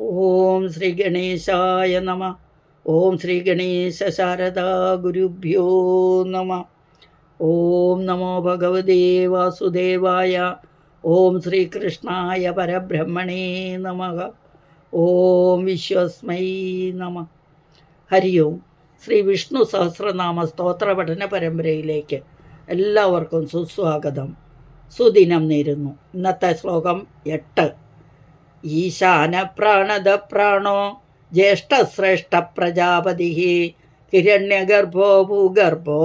ഓം ശ്രീ ഗണേശായ നമ. ഓം ശ്രീ ഗണേശ ശാരദാ ഗുരുഭ്യോ നമ. ഓം നമോ ഭഗവതേ വാസുദേവായ. ഓം ശ്രീകൃഷ്ണായ പരബ്രഹ്മണേ നമ. ഓം വിശ്വസ്മൈ നമ. ഹരി ഓം. ശ്രീ വിഷ്ണു സഹസ്രനാമ സ്തോത്ര പഠന പരമ്പരയിലേക്ക് എല്ലാവർക്കും സുസ്വാഗതം. സുദിനം നേരുന്നു. ഇന്നത്തെ ശ്ലോകം എട്ട്. ഈശാന പ്രാണത പ്രാണോ ജ്യേഷ്ഠശ്രേഷ്ഠ പ്രജാപതി ഹിരണ്യഗർഭോ ഭൂഗർഭോ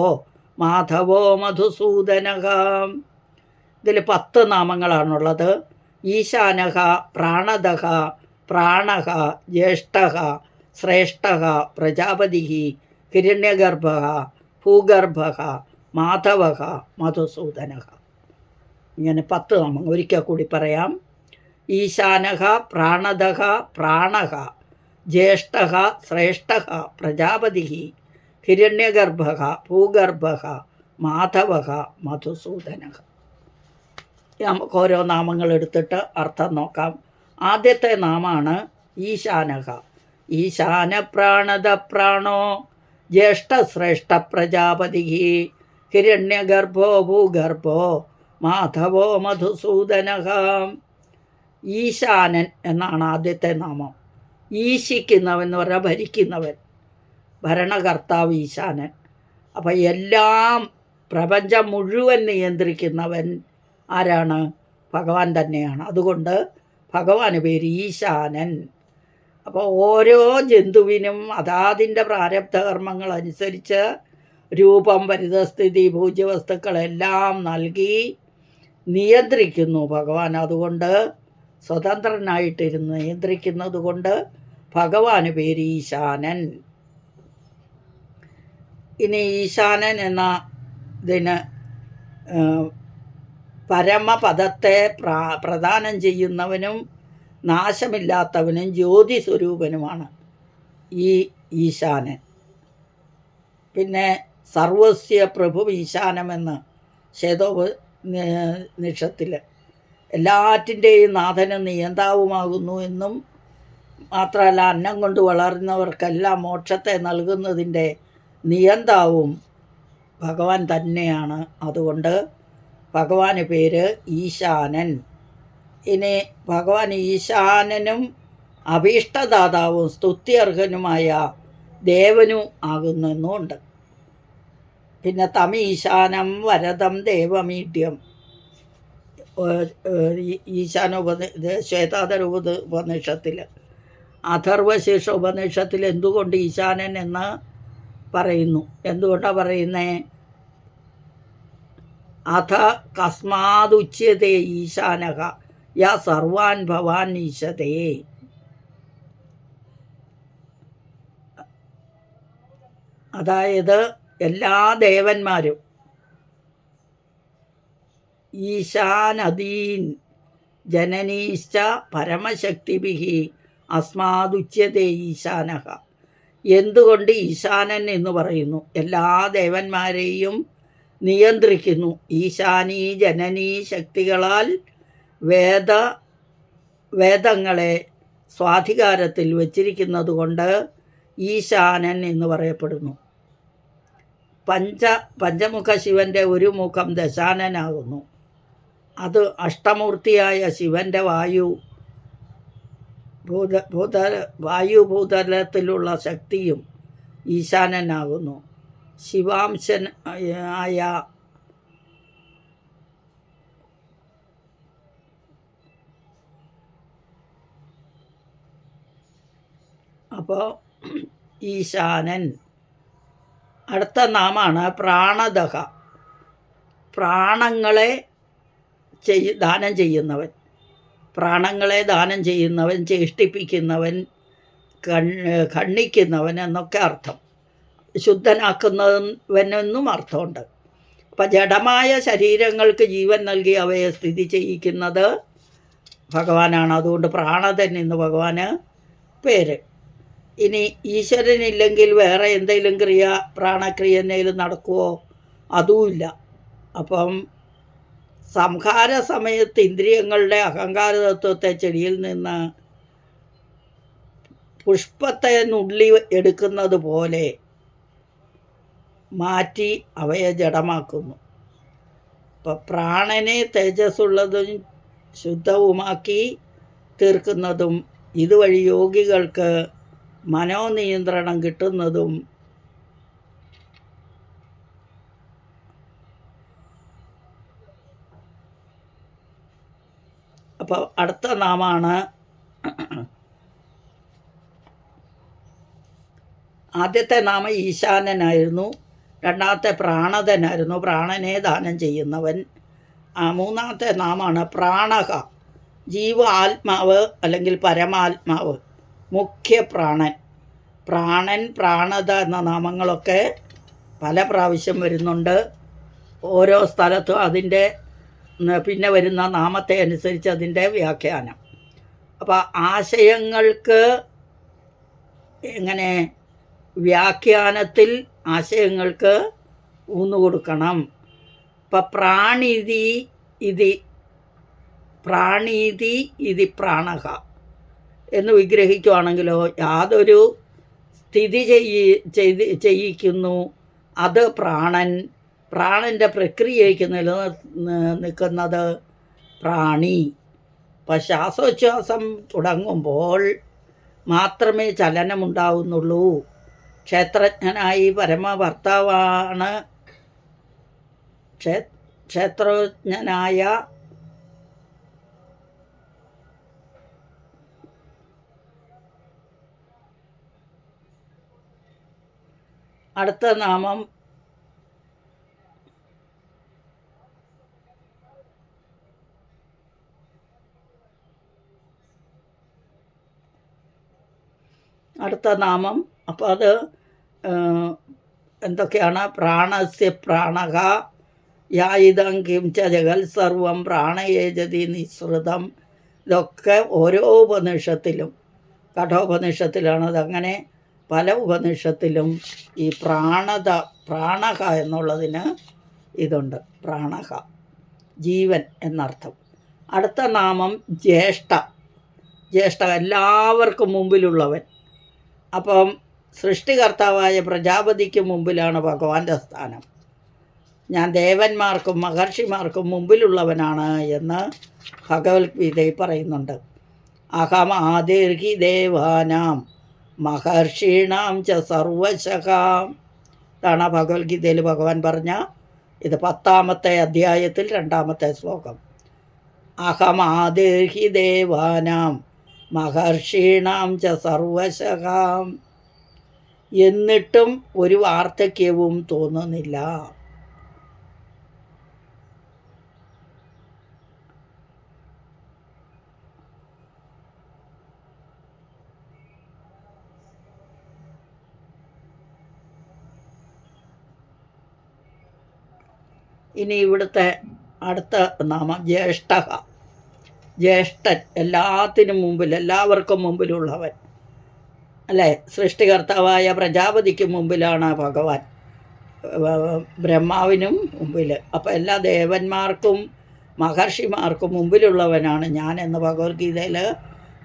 മാധവോ മധുസൂദനക ഇതിൽ പത്ത് നാമങ്ങളാണുള്ളത്. ഈശാനഹ പ്രാണദഹ പ്രാണഹ ജ്യേഷ്ഠ ശ്രേഷ്ഠ പ്രജാപതി ഹിരണ്യഗർഭ ഭൂഗർഭ മാധവ മധുസൂദനക ഇങ്ങനെ പത്ത് നാമങ്ങൾ ഒരിക്കൽ കൂടി പറയാം. ഈശാനഹ പ്രാണദഹ പ്രാണഹ ജ്യേഷ്ഠ ശ്രേഷ്ഠ പ്രജാപതി ഹിരണ്യഗർഭ ഭൂഗർഭ മാധവ മധുസൂദന നമുക്ക് ഓരോ നാമങ്ങൾ എടുത്തിട്ട് അർത്ഥം നോക്കാം. ആദ്യത്തെ നാമാണ് ഈശാനഹ. ഈശാന പ്രാണദ പ്രാണോ ജ്യേഷ്ഠശ്രേഷ്ഠ പ്രജാപതി ഹിരണ്യഗർഭോ ഭൂഗർഭോ മാധവോ മധുസൂദനക ഈശാനൻ എന്നാണ് ആദ്യത്തെ നാമം. ഈശിക്കുന്നവൻ എന്ന് പറഞ്ഞാൽ ഭരിക്കുന്നവൻ. ഭരണകർത്താവ് ഈശാനൻ. അപ്പം എല്ലാം പ്രപഞ്ചം മുഴുവൻ നിയന്ത്രിക്കുന്നവൻ ആരാണ്? ഭഗവാൻ തന്നെയാണ്. അതുകൊണ്ട് ഭഗവാന് പേര് ഈശാനൻ. അപ്പോൾ ഓരോ ജന്തുവിനും അതാതിന്റെ പ്രാരബ്ധ കർമ്മങ്ങൾ അനുസരിച്ച് രൂപം പരിതസ്ഥിതി പൂജ്യവസ്തുക്കളെല്ലാം നൽകി നിയന്ത്രിക്കുന്നു ഭഗവാൻ. അതുകൊണ്ട് സ്വതന്ത്രനായിട്ടിരുന്ന് നിയന്ത്രിക്കുന്നത് കൊണ്ട് ഭഗവാന് പേര് ഈശാനൻ. ഇനി ഈശാനൻ എന്ന ഇതിന് പരമപദത്തെ പ്രാ പ്രദാനം ചെയ്യുന്നവനും നാശമില്ലാത്തവനും ജ്യോതി സ്വരൂപനുമാണ് ഈ ഈശാനൻ. പിന്നെ സർവസ്യ പ്രഭു ഈശാനമെന്ന് ശേതോപ നിഷത്തിൽ എല്ലാറ്റിന്റെയും നാഥനും നിയന്താവുമാകുന്നു എന്നും മാത്രമല്ല അന്നം കൊണ്ട് വളർന്നവർക്കെല്ലാം മോക്ഷത്തെ നൽകുന്നതിന്റെ നിയന്താവും ഭഗവാൻ തന്നെയാണ്. അതുകൊണ്ട് ഭഗവാന് പേര് ഈശാനൻ. ഇനി ഭഗവാൻ ഈശാനനും അഭീഷ്ടദാതാവും സ്തുത്യർഹനുമായ ദേവനും ആകുന്നെന്നുമുണ്ട് പിന്നെ തമീശാനം വരദം ദേവമീഡ്യം. ഈശാനോപനി ശ്വേതാധര ഉപ ഉപനിഷത്തിൽ അഥർവശേഷ ഉപനിഷത്തിൽ എന്തുകൊണ്ട് ഈശാനൻ എന്ന് പറയുന്നു? എന്തുകൊണ്ടാണ് പറയുന്നേ? അഥ കസ്മാതുച്യതേ ഈശാനക യാ സർവാൻ ഭവാൻ ഈശതേ. അതായത് എല്ലാ ദേവന്മാരും ഈശാനദീൻ ജനനീശ്ച പരമശക്തിഭി അസ്മാതുച്യതേ ഈശാനഹ. എന്തുകൊണ്ട് ഈശാനൻ എന്ന് പറയുന്നു? എല്ലാ ദേവന്മാരെയും നിയന്ത്രിക്കുന്നു. ഈശാനീ ജനനീ ശക്തികളാൽ വേദ വേദങ്ങളെ സ്വാധികാരത്തിൽ വച്ചിരിക്കുന്നത് കൊണ്ട് ഈശാനൻ എന്ന് പറയപ്പെടുന്നു. പഞ്ച പഞ്ചമുഖ ശിവന്റെ ഒരു മുഖം ദശാനനാകുന്നു. അത് അഷ്ടമൂർത്തിയായ ശിവന്റെ വായു ഭൂത ഭൂത വായുഭൂതലത്തിലുള്ള ശക്തിയും ഈശാനനാകുന്നു ശിവാംശൻ ആയ അപ്പോൾ ഈശാനൻ അടുത്ത നാമാണ് പ്രാണദഹ. പ്രാണങ്ങളെ ചെയ് ദാനം ചെയ്യുന്നവൻ. പ്രാണങ്ങളെ ദാനം ചെയ്യുന്നവൻ ചേഷ്ടിപ്പിക്കുന്നവൻ കൺ ഖണ്ണിക്കുന്നവൻ എന്നൊക്കെ അർത്ഥം. ശുദ്ധനാക്കുന്നവനെന്നും അർത്ഥമുണ്ട്. അപ്പം ജഡമായ ശരീരങ്ങൾക്ക് ജീവൻ നൽകി അവയെ സ്ഥിതി ചെയ്യിക്കുന്നത് ഭഗവാനാണ്. അതുകൊണ്ട് പ്രാണതൻ എന്ന് ഭഗവാന് പേര്. ഇനി ഈശ്വരനില്ലെങ്കിൽ വേറെ എന്തെങ്കിലും ക്രിയ പ്രാണക്രിയ എന്തെങ്കിലും നടക്കുമോ അതുമില്ല അപ്പം സംഹാര സമയത്ത് ഇന്ദ്രിയങ്ങളുടെ അഹങ്കാര തത്വത്തെ ചെടിയിൽ നിന്ന് പുഷ്പത്തെ നുള്ളി എടുക്കുന്നത് പോലെ മാറ്റി അവയെ ജഡമാക്കുന്നു. ഇപ്പം പ്രാണനെ തേജസ്സുള്ളതും ശുദ്ധവുമാക്കി തീർക്കുന്നതും ഇതുവഴി യോഗികൾക്ക് മനോനിയന്ത്രണം കിട്ടുന്നതും അപ്പോൾ അടുത്ത നാമാണ് ആദ്യത്തെ നാമം ഈശാനനായിരുന്നു. രണ്ടാമത്തെ പ്രാണതനായിരുന്നു. പ്രാണനെ ദാനം ചെയ്യുന്നവൻ. മൂന്നാമത്തെ നാമാണ് പ്രാണക. ജീവ ആത്മാവ് അല്ലെങ്കിൽ പരമാത്മാവ്. മുഖ്യ പ്രാണൻ. പ്രാണൻ പ്രാണത എന്ന നാമങ്ങളൊക്കെ പല പ്രാവശ്യം വരുന്നുണ്ട്. ഓരോ സ്ഥലത്തും അതിന്റെ പിന്നെ വരുന്ന നാമത്തെ അനുസരിച്ച് അതിന്റെ വ്യാഖ്യാനം. അപ്പോൾ ആശയങ്ങൾക്ക് എങ്ങനെ വ്യാഖ്യാനത്തിൽ ആശയങ്ങൾക്ക് ഊന്നു കൊടുക്കണം. ഇപ്പം പ്രാണിതി ഇതി പ്രാണീതി ഇതി പ്രാണക എന്ന് വിഗ്രഹിക്കുവാണെങ്കിലോ യാതൊരു സ്ഥിതി ചെയ്യി ചെയ്ത് ചെയ്യിക്കുന്നു. അത് പ്രാണൻ പ്രാണന്റെ പ്രക്രിയയ്ക്ക് നിലനിർ നിൽക്കുന്നത് പ്രാണി. അപ്പം ശ്വാസോച്ഛ്വാസം തുടങ്ങുമ്പോൾ മാത്രമേ ചലനമുണ്ടാവുന്നുള്ളൂ. ക്ഷേത്രജ്ഞനായി പരമഭർത്താവാണ് ക്ഷേ ക്ഷേത്രജ്ഞനായ അടുത്ത നാമം അടുത്ത നാമം. അപ്പോൾ അത് എന്തൊക്കെയാണ്? പ്രാണസ്യ പ്രാണക യായുധം കിം ച ജഗൽ സർവം പ്രാണയേജതി നിസ്സൃതം. ഇതൊക്കെ ഓരോ ഉപനിഷത്തിലും കഠോപനിഷത്തിലാണ് അതങ്ങനെ പല ഉപനിഷത്തിലും ഈ പ്രാണത പ്രാണക എന്നുള്ളതിന് ഇതുണ്ട്. പ്രാണക ജീവൻ എന്നർത്ഥം. അടുത്ത നാമം ജ്യേഷ്ഠ. ജ്യേഷ്ഠ എല്ലാവർക്കും മുമ്പിലുള്ളവൻ. അപ്പം സൃഷ്ടികർത്താവായ പ്രജാപതിക്ക് മുമ്പിലാണ് ഭഗവാന്റെ സ്ഥാനം. ഞാൻ ദേവന്മാർക്കും മഹർഷിമാർക്കും മുമ്പിലുള്ളവനാണ് എന്ന് ഭഗവത്ഗീതയിൽ പറയുന്നുണ്ട്. അഹം ആദിർഹി ദേവാനാം മഹർഷീണാം ച സർവശകാം. ഇതാണ് ഭഗവത്ഗീതയിൽ ഭഗവാൻ പറഞ്ഞ ഇത് പത്താമത്തെ അധ്യായത്തിൽ രണ്ടാമത്തെ ശ്ലോകം. അഹം ആദിർഹി ദേവാനാം മഹർഷീണാം ച സർവശകാം. എന്നിട്ടും ഒരു വാർദ്ധക്യവും തോന്നുന്നില്ല. ഇനി ഇവിടുത്തെ അടുത്ത നാമം ജ്യേഷ്ഠ. ജ്യേഷ്ഠൻ എല്ലാത്തിനും മുമ്പിൽ എല്ലാവർക്കും മുമ്പിലുള്ളവൻ. അല്ലേ? സൃഷ്ടികർത്താവായ പ്രജാപതിക്ക് മുമ്പിലാണ് ഭഗവാൻ. ബ്രഹ്മാവിനും മുമ്പിൽ അപ്പോൾ എല്ലാ ദേവന്മാർക്കും മഹർഷിമാർക്കും മുമ്പിലുള്ളവനാണ് ഞാൻ എന്ന് ഭഗവത്ഗീതയിൽ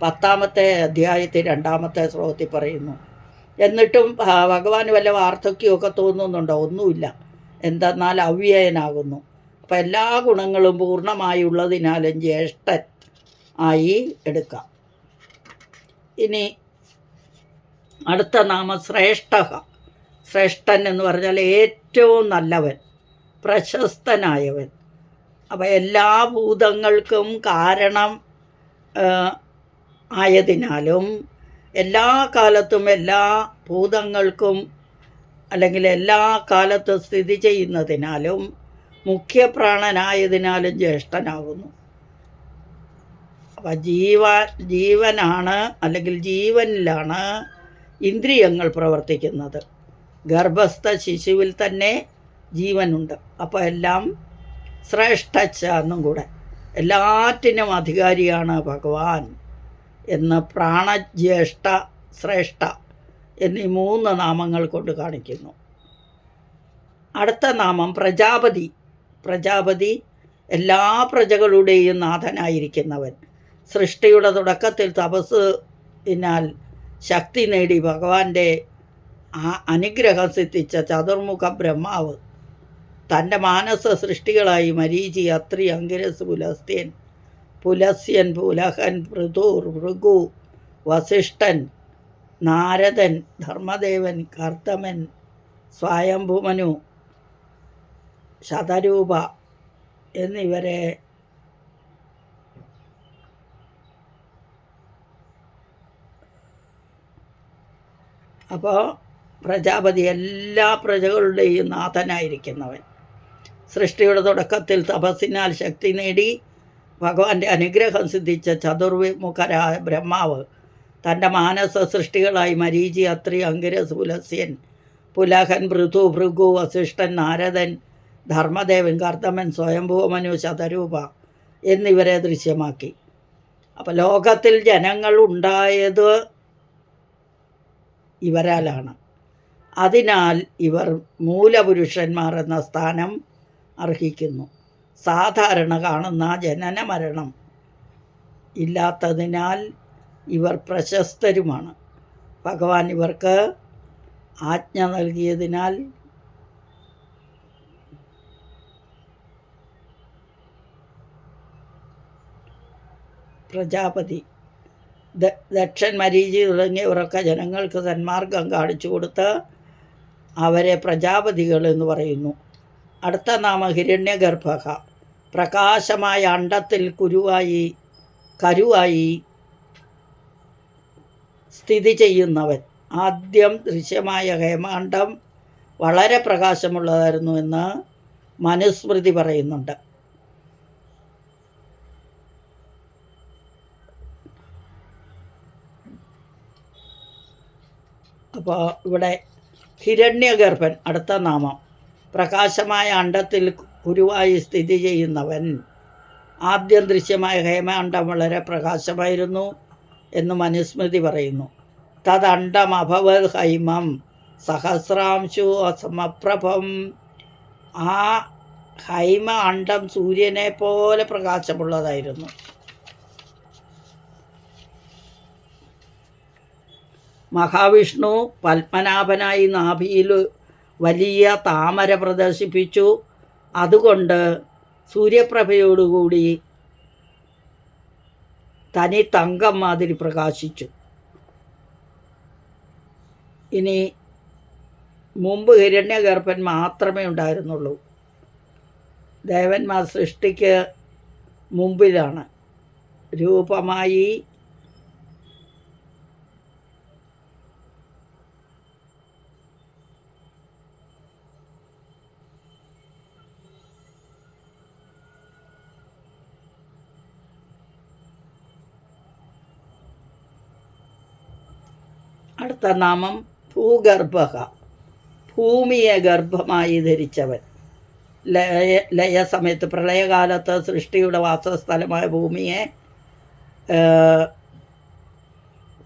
പത്താമത്തെ അധ്യായത്തിൽ രണ്ടാമത്തെ ശ്ലോകത്തിൽ പറയുന്നു. എന്നിട്ടും ഭഗവാൻ വല്ല വാർദ്ധക്യമൊക്കെ തോന്നുന്നുണ്ടോ? ഒന്നുമില്ല. എന്തെന്നാൽ അവ്യയനാകുന്നു. അപ്പം എല്ലാ ഗുണങ്ങളും പൂർണമായി ഉള്ളതിനാലും ജ്യേഷ്ഠൻ ആയി എടുക്കാം. ഇനി അടുത്ത നാമം ശ്രേഷ്ഠ ശ്രേഷ്ഠൻ എന്ന് പറഞ്ഞാൽ ഏറ്റവും നല്ലവൻ പ്രശസ്തനായവൻ. അപ്പോൾ എല്ലാ ഭൂതങ്ങൾക്കും കാരണം ആയതിനാലും എല്ലാ കാലത്തും എല്ലാ ഭൂതങ്ങൾക്കും അല്ലെങ്കിൽ എല്ലാ കാലത്തും സ്ഥിതി ചെയ്യുന്നതിനാലും മുഖ്യപ്രാണനായതിനാലും ജ്യേഷ്ഠനാകുന്നു. അപ്പം ജീവ ജീവനാണ് അല്ലെങ്കിൽ ജീവനിലാണ് ഇന്ദ്രിയങ്ങൾ പ്രവർത്തിക്കുന്നത്. ഗർഭസ്ഥ ശിശുവിൽ തന്നെ ജീവനുണ്ട്. അപ്പോൾ എല്ലാം ശ്രേഷ്ഠച്ച എന്നും കൂടെ. എല്ലാറ്റിനും അധികാരിയാണ് ഭഗവാൻ എന്ന് പ്രാണജ്യേഷ്ഠ ശ്രേഷ്ഠ എന്നീ മൂന്ന് നാമങ്ങൾ കൊണ്ട് കാണിക്കുന്നു. അടുത്ത നാമം പ്രജാപതി. പ്രജാപതി എല്ലാ പ്രജകളുടെയും നാഥനായിരിക്കുന്നവൻ. സൃഷ്ടിയുടെ തുടക്കത്തിൽ തപസ്സിനാൽ ശക്തി നേടി ഭഗവാന്റെ ആ അനുഗ്രഹം സിദ്ധിച്ച ചതുർമുഖ ബ്രഹ്മാവ്. തന്റെ മാനസ സൃഷ്ടികളായി മരീചി അത്രി അങ്കിരസ് പുലസ്ത്യൻ പുലസ്യൻ പുലഹൻ പൃഥൂർ ഭൃഗു വസിഷ്ഠൻ നാരദൻ ധർമ്മദേവൻ കർത്തമൻ സ്വയംഭുമനു ശതരൂപ എന്നിവരെ അപ്പോൾ പ്രജാപതി എല്ലാ പ്രജകളുടെയും നാഥനായിരിക്കുന്നവൻ. സൃഷ്ടിയുടെ തുടക്കത്തിൽ തപസ്സിനാൽ ശക്തി നേടി ഭഗവാന്റെ അനുഗ്രഹം സിദ്ധിച്ച ചതുർവിമുഖരായ ബ്രഹ്മാവ് തന്റെ മാനസ സൃഷ്ടികളായി മരീചി അത്രി അങ്കിരസ് പുലസ്യൻ പുലഹൻ ഭൃതു ഭൃഗു വസിഷ്ഠൻ നാരദൻ ധർമ്മദേവൻ കർത്തമൻ സ്വയംഭൂമനു ശതരൂപ എന്നിവരെ ദൃശ്യമാക്കി. അപ്പോൾ ലോകത്തിൽ ജനങ്ങൾ ഉണ്ടായത് ഇവരാലാണ്. അതിനാൽ ഇവർ മൂലപുരുഷന്മാർ എന്ന സ്ഥാനം അർഹിക്കുന്നു. സാധാരണ കാണുന്ന ജനന മരണം ഇല്ലാത്തതിനാൽ ഇവർ പ്രശസ്തരുമാണ്. ഭഗവാൻ ഇവർക്ക് ആജ്ഞ നൽകിയതിനാൽ പ്രജാപതി ദക്ഷൻ മരീചി തുടങ്ങിയവരൊക്കെ ജനങ്ങൾക്ക് സന്മാർഗം കാണിച്ചു കൊടുത്ത് അവരെ പ്രജാപതികൾ എന്ന് പറയുന്നു. അടുത്ത നാമ ഹിരണ്യഗർഭക. പ്രകാശമായ അണ്ടത്തിൽ കുരുവായി കരുവായി സ്ഥിതി ചെയ്യുന്നവൻ. ആദ്യം ദൃശ്യമായ ഹേമാണ്ഡം വളരെ പ്രകാശമുള്ളതായിരുന്നു എന്ന് മനുസ്മൃതി പറയുന്നുണ്ട്. അപ്പോൾ ഇവിടെ ഹിരണ്യഗർഭൻ അടുത്ത നാമം. പ്രകാശമായ അണ്ടത്തിൽ കുരുവായി സ്ഥിതി ചെയ്യുന്നവൻ. ആദ്യം ദൃശ്യമായ ഹേമാണ്ടം വളരെ പ്രകാശമായിരുന്നു എന്ന് മനുസ്മൃതി പറയുന്നു. തദണ്ഡം അഭവത് ഹൈമം സഹസ്രാംശു അസമപ്രഭം. ആ ഹൈമ അണ്ഡം സൂര്യനെ പോലെ പ്രകാശമുള്ളതായിരുന്നു. മഹാവിഷ്ണു പത്മനാഭനായി നാഭിയിൽ വലിയ താമര പ്രദർശിപ്പിച്ചു. അതുകൊണ്ട് സൂര്യപ്രഭയോടുകൂടി തനി തങ്കം മാതിരി പ്രകാശിച്ചു. ഇനി മുമ്പ് ഹിരണ്യഗർഭൻ മാത്രമേ ഉണ്ടായിരുന്നുള്ളൂ. ദേവന്മാർ സൃഷ്ടിക്ക് മുമ്പിലാണ്. രൂപമായി അടുത്ത നാമം ഭൂഗർഭ ഭൂമിയെ ഗർഭമായി ധരിച്ചവൻ. ലയ ലയ സമയത്ത് പ്രളയകാലത്ത് സൃഷ്ടിയുടെ വാസസ്ഥലമായ ഭൂമിയെ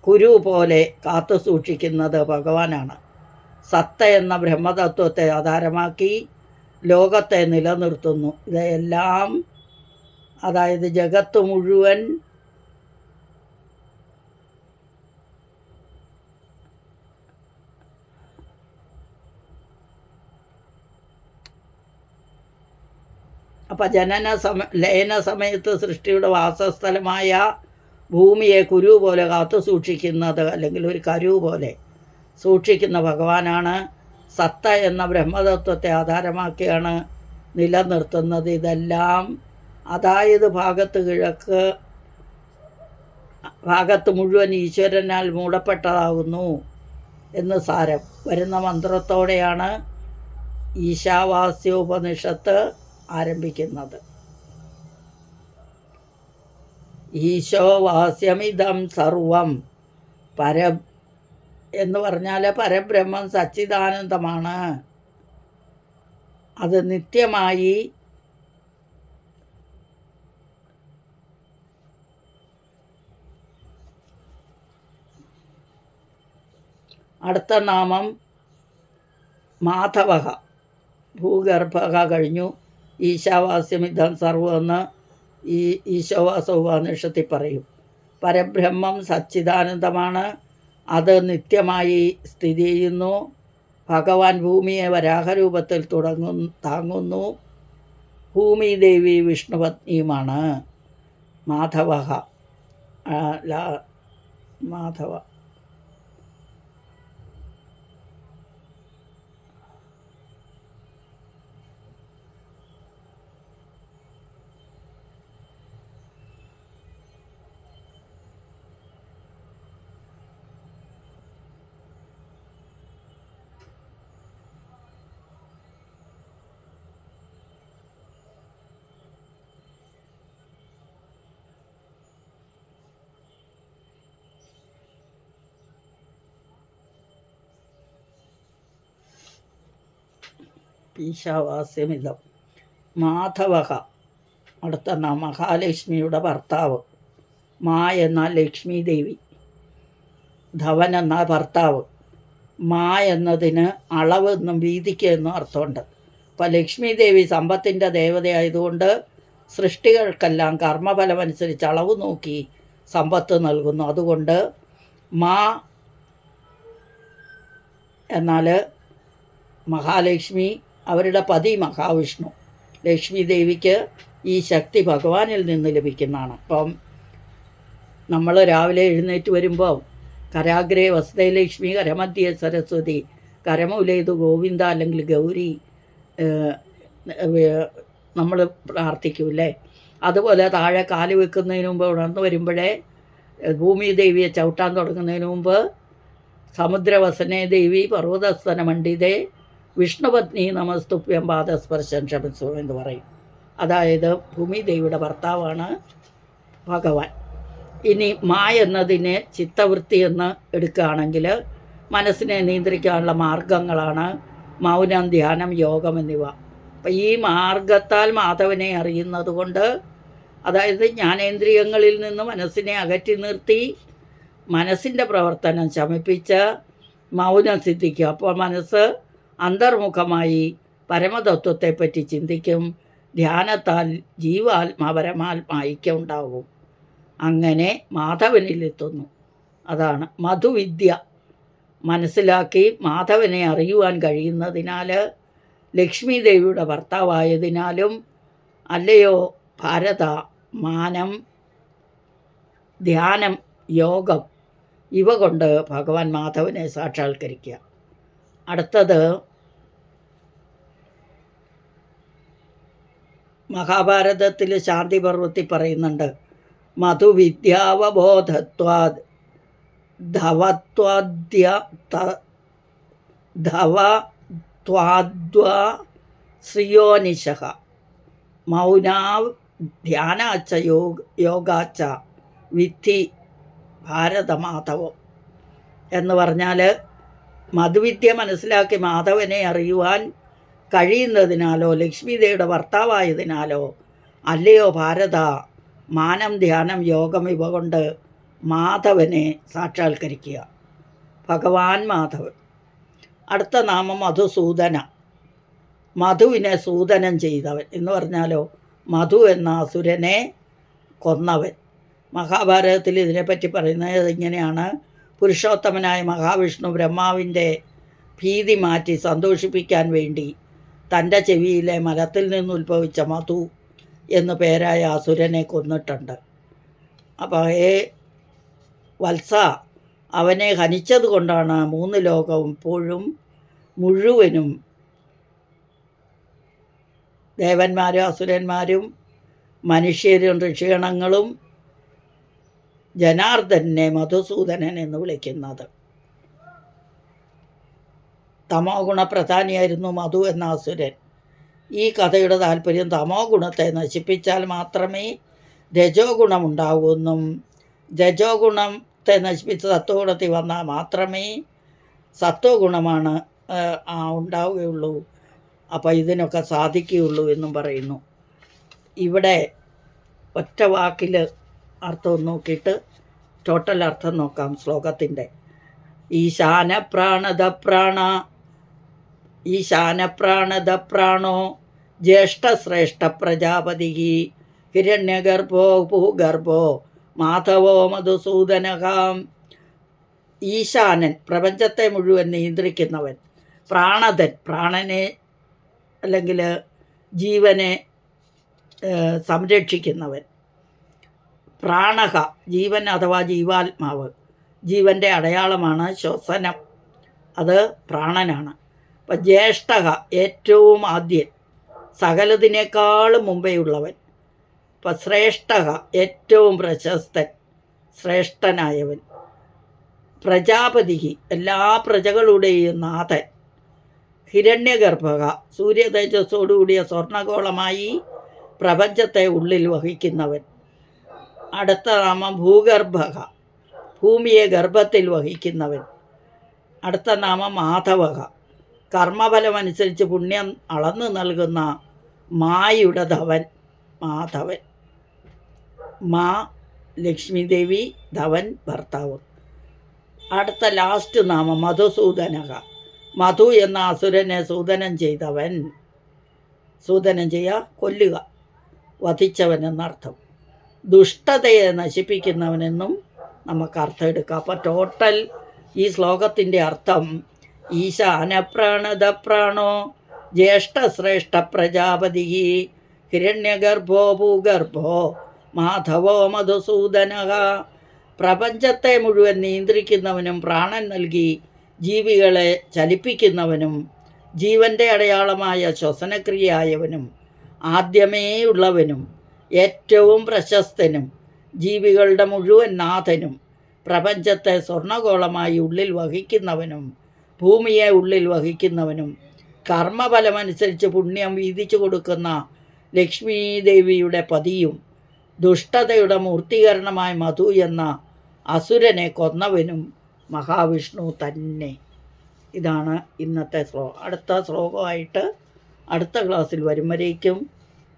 കുരു പോലെ കാത്തു സൂക്ഷിക്കുന്നത് ഭഗവാനാണ്. സത്ത എന്ന ബ്രഹ്മതത്വത്തെ ആധാരമാക്കി ലോകത്തെ നിലനിർത്തുന്നു. ഇതെല്ലാം അതായത് ജഗത്ത് മുഴുവൻ അപ്പം ജനന സമ ലയന സമയത്ത് സൃഷ്ടിയുടെ വാസസ്ഥലമായ ഭൂമിയെ കുരു പോലെ കാത്തു സൂക്ഷിക്കുന്നത് അല്ലെങ്കിൽ ഒരു കരു പോലെ സൂക്ഷിക്കുന്ന ഭഗവാനാണ്. സത്ത എന്ന ബ്രഹ്മതത്വത്തെ ആധാരമാക്കിയാണ് നിലനിർത്തുന്നത് ഇതെല്ലാം. അതായത് ഭാഗത്ത് കിഴക്ക് ഭാഗത്ത് മുഴുവൻ ഈശ്വരനാൽ മൂടപ്പെട്ടതാകുന്നു എന്ന് സാരം. വരുന്ന മന്ത്രത്തോടെയാണ് ഈശാവാസ്യോപനിഷത്ത് ആരംഭിക്കുന്നത്. ഈശോവാസ്യമിതം സർവം പര എന്ന് പറഞ്ഞാൽ പരബ്രഹ്മം സച്ചിദാനന്ദമാണ്. അത് നിത്യമായി അടുത്ത നാമം മാധവക ഭൂഗർഭക കഴിഞ്ഞു. ഈശാവാസ്യമിതം സർവം എന്ന് ഈ ഈശോവാസോപനിഷത്തിൽ പറയും. പരബ്രഹ്മം സച്ചിദാനന്ദമാണ്. അത് നിത്യമായി സ്ഥിതി ചെയ്യുന്നു. ഭഗവാൻ ഭൂമിയെ വരാഹരൂപത്തിൽ തുടങ്ങുന്നു താങ്ങുന്നു. ഭൂമി ദേവി വിഷ്ണുപത്നിയുമാണ്. മാധവ മാധവ. ഈശാവാസ്യമിതം മാധവക അടുത്ത മഹാലക്ഷ്മിയുടെ ഭർത്താവ്. മാ എന്നാൽ ലക്ഷ്മി ദേവി ധവൻ എന്നാൽ ഭർത്താവ്. മാ എന്നതിന് അളവ് എന്നും വീതിക്ക് എന്നും അർത്ഥമുണ്ട്. അപ്പോൾ ലക്ഷ്മി ദേവി സമ്പത്തിന്റെ ദേവതയായതുകൊണ്ട് സൃഷ്ടികൾക്കെല്ലാം കർമ്മഫലമനുസരിച്ച് അളവ് നോക്കി സമ്പത്ത് നൽകുന്നു. അതുകൊണ്ട് മാ എന്നാൽ മഹാലക്ഷ്മി അവരുടെ പതി മഹാവിഷ്ണു. ലക്ഷ്മി ദേവിക്ക് ഈ ശക്തി ഭഗവാനിൽ നിന്ന് ലഭിക്കുന്നതാണ്. അപ്പം നമ്മൾ രാവിലെ എഴുന്നേറ്റ് വരുമ്പോൾ കരാഗ്രേ വസുതലക്ഷ്മി കരമധ്യ സരസ്വതി കരമൂലേതു ഗോവിന്ദ അല്ലെങ്കിൽ ഗൗരി നമ്മൾ പ്രാർത്ഥിക്കൂല്ലേ? അതുപോലെ താഴെ കാൽ വെക്കുന്നതിന് മുമ്പ് ഉണർന്നു വരുമ്പോഴേ ഭൂമി ദേവിയെ ചവിട്ടാൻ തുടങ്ങുന്നതിന് മുമ്പ് സമുദ്രവസനെ ദേവി പർവതസ്ഥന മണ്ഡിതേ വിഷ്ണുപത്നി നമസ്തുഭ്യം പാദസ്പർശം ക്ഷമിച്ചു എന്ന് പറയും. അതായത് ഭൂമിദേവിയുടെ ഭർത്താവാണ് ഭഗവാൻ. ഇനി മാ എന്നതിനെ ചിത്തവൃത്തി എന്ന് എടുക്കുകയാണെങ്കിൽ മനസ്സിനെ നിയന്ത്രിക്കാനുള്ള മാർഗങ്ങളാണ് മൗനം ധ്യാനം യോഗം എന്നിവ. അപ്പം ഈ മാർഗത്താൽ മാധവനെ അറിയുന്നത് കൊണ്ട് അതായത് ജ്ഞാനേന്ദ്രിയങ്ങളിൽ നിന്ന് മനസ്സിനെ അകറ്റി നിർത്തി മനസ്സിന്റെ പ്രവർത്തനം ശമിപ്പിച്ച് മൗനം സിദ്ധിക്കുക. അപ്പോൾ മനസ്സ് അന്തർമുഖമായി പരമതത്വത്തെപ്പറ്റി ചിന്തിക്കും. ധ്യാനത്താൽ ജീവാത്മാപരമാത്മായിക്യം ഉണ്ടാവും അങ്ങനെ മാധവനിലെത്തുന്നു. അതാണ് മധുവിദ്യ. മനസ്സിലാക്കി മാധവനെ അറിയുവാൻ കഴിയുന്നതിനാൽ ലക്ഷ്മി ദേവിയുടെ ഭർത്താവായതിനാലും അല്ലയോ ഭാരത മാനം ധ്യാനം യോഗം ഇവ കൊണ്ട് ഭഗവാൻ മാധവനെ സാക്ഷാത്കരിക്കുക. അടുത്തത് മഹാഭാരതത്തിൽ ശാന്തി പർവത്തിൽ പറയുന്നുണ്ട് മധുവിദ്യാവബോധത്വാദ് ധവത്വാദ്യ ധവത്വാദ്വാ ശ്രിയോനിശ മൗനാവ് ധ്യാനാച്ച യോഗ യോഗാച്ച വിധി ഭാരതമാധവം. എന്ന് പറഞ്ഞാൽ മധുവിദ്യ മനസ്സിലാക്കി മാധവനെ അറിയുവാൻ കഴിയുന്നതിനാലോ ലക്ഷ്മിദേയുടെ ഭർത്താവായതിനാലോ അല്ലയോ ഭാരത മാനം ധ്യാനം യോഗം ഇവ കൊണ്ട് മാധവനെ സാക്ഷാത്കരിക്കുക. ഭഗവാൻ മാധവൻ. അടുത്ത നാമം മധുസൂദന. മധുവിനെ സൂദനം ചെയ്തവൻ. എന്ന് പറഞ്ഞാലോ മധു എന്ന അസുരനെ കൊന്നവൻ. മഹാഭാരതത്തിൽ ഇതിനെപ്പറ്റി പറയുന്നത് ഇങ്ങനെയാണ്. പുരുഷോത്തമനായ മഹാവിഷ്ണു ബ്രഹ്മാവിന്റെ ഭീതി മാറ്റി സന്തോഷിപ്പിക്കാൻ വേണ്ടി തന്റെ ചെവിയിലെ മരത്തിൽ നിന്ന് ഉത്ഭവിച്ച മധു എന്നു പേരായ അസുരനെ കൊന്നിട്ടുണ്ട്. അപ്പോൾ ഏ വത്സ അവനെ ഹനിച്ചത് കൊണ്ടാണ് മൂന്ന് ലോകവും ഇപ്പോഴും മുഴുവനും ദേവന്മാരും അസുരന്മാരും മനുഷ്യരും ഋഷിഗണങ്ങളും ജനാർദ്ദനെ മധുസൂദനൻ എന്ന് വിളിക്കുന്നത്. തമോ ഗുണപ്രധാനിയായിരുന്നു മധു എന്ന അസുരൻ. ഈ കഥയുടെ താല്പര്യം തമോ ഗുണത്തെ നശിപ്പിച്ചാൽ മാത്രമേ രജോ ഗുണമുണ്ടാകുമെന്നും രജോ ഗുണത്തെ നശിപ്പിച്ച് സത്വഗുണത്തിൽ വന്നാൽ മാത്രമേ സത്വഗുണമാണ് ഉണ്ടാവുകയുള്ളൂ. അപ്പോൾ ഇതിനൊക്കെ സാധിക്കുകയുള്ളൂ എന്നും പറയുന്നു. ഇവിടെ ഒറ്റ വാക്കിൽ അർത്ഥം നോക്കിയിട്ട് ടോട്ടൽ അർത്ഥം നോക്കാം ശ്ലോകത്തിന്റെ. ഈശാന പ്രാണത പ്രാണ ഈശാന പ്രാണത പ്രാണോ ജ്യേഷ്ഠശ്രേഷ്ഠ പ്രജാപതി ഹിരണ്യഗർഭോ ഭൂഗർഭോ മാധവോ മധുസൂദനകാം ഈശാനൻ പ്രപഞ്ചത്തെ മുഴുവൻ നിയന്ത്രിക്കുന്നവൻ. പ്രാണതൻ പ്രാണനെ അല്ലെങ്കിൽ ജീവനെ സംരക്ഷിക്കുന്നവൻ. പ്രാണഹ ജീവൻ അഥവാ ജീവാത്മാവ്. ജീവന്റെ അടയാളമാണ് ശ്വസനം. അത് പ്രാണനാണ്. അപ്പം ജ്യേഷ്ഠ ഏറ്റവും ആദ്യം സകലതിനേക്കാളും മുമ്പേ ഉള്ളവൻ അപ്പം ശ്രേഷ്ഠ ഏറ്റവും പ്രശസ്തൻ ശ്രേഷ്ഠനായവൻ. പ്രജാപതി എല്ലാ പ്രജകളുടെയും നാഥൻ. ഹിരണ്യഗർഭക സൂര്യതേജസ്സോടുകൂടിയ സ്വർണഗോളമായി പ്രപഞ്ചത്തെ ഉള്ളിൽ വഹിക്കുന്നവൻ. അടുത്ത നാമം ഭൂഗർഭക ഭൂമിയെ ഗർഭത്തിൽ വഹിക്കുന്നവൻ. അടുത്ത നാമം മാധവക. കർമ്മഫലമനുസരിച്ച് പുണ്യം അളന്നു നൽകുന്ന മായുടെ ധവൻ മാധവൻ. മാ ലക്ഷ്മിദേവി ധവൻ ഭർത്താവ്. അടുത്ത ലാസ്റ്റ് നാമം മധുസൂദനക. മധു എന്ന അസുരനെ സൂദനം ചെയ്തവൻ. സൂദനം ചെയ്യുക കൊല്ലുക വധിച്ചവൻ എന്നർത്ഥം. ദുഷ്ടതയെ നശിപ്പിക്കുന്നവനെന്നും നമുക്ക് അർത്ഥം എടുക്കാം. അപ്പോൾ ടോട്ടൽ ഈ ശ്ലോകത്തിന്റെ അർത്ഥം ഈശാനപ്രാണത പ്രാണോ ജ്യേഷ്ഠശ്രേഷ്ഠ പ്രജാപതി ഹിരണ്യഗർഭോ ഭൂഗർഭോ മാധവോ മധുസൂദനക പ്രപഞ്ചത്തെ മുഴുവൻ നിയന്ത്രിക്കുന്നവനും പ്രാണൻ നൽകി ജീവികളെ ചലിപ്പിക്കുന്നവനും ജീവന്റെ അടയാളമായ ശ്വസനക്രിയയായവനും ആദ്യമേയുള്ളവനും ഏറ്റവും പ്രശസ്തനും ജീവികളുടെ മുഴുവൻ നാഥനും പ്രപഞ്ചത്തെ സ്വർണഗോളമായി ഉള്ളിൽ വഹിക്കുന്നവനും ഭൂമിയെ ഉള്ളിൽ വഹിക്കുന്നവനും കർമ്മഫലമനുസരിച്ച് പുണ്യം വീതിച്ചു കൊടുക്കുന്ന ലക്ഷ്മീദേവിയുടെ പതിയും ദുഷ്ടതയുടെ മൂർത്തീകരണമായ മധു എന്ന അസുരനെ കൊന്നവനും മഹാവിഷ്ണു തന്നെ. ഇതാണ് ഇന്നത്തെ ശ്ലോകം അടുത്ത ശ്ലോകമായിട്ട് അടുത്ത ക്ലാസ്സിൽ വരും വരേക്കും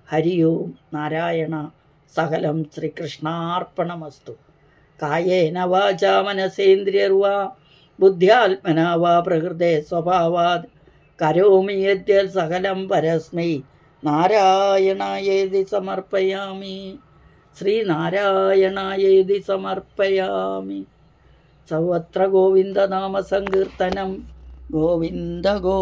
ഹരി ഓം നാരായണ സകലം ശ്രീകൃഷ്ണാർപ്പണമസ്തു. കായേന വാചാ ബുദ്ധ്യാത്മനാ വാ പ്രകൃതേ സ്വഭാവാത്. കരോമി യദ്യൽ സകലം പരസ്മൈ. നാരായണായേതി സമർപ്പയാമി. ശ്രീനാരായണായേതി സമർപ്പയാമി. സർവത്ര ഗോവിന്ദനാമസങ്കീർത്തനം ഗോവിന്ദ ഗോ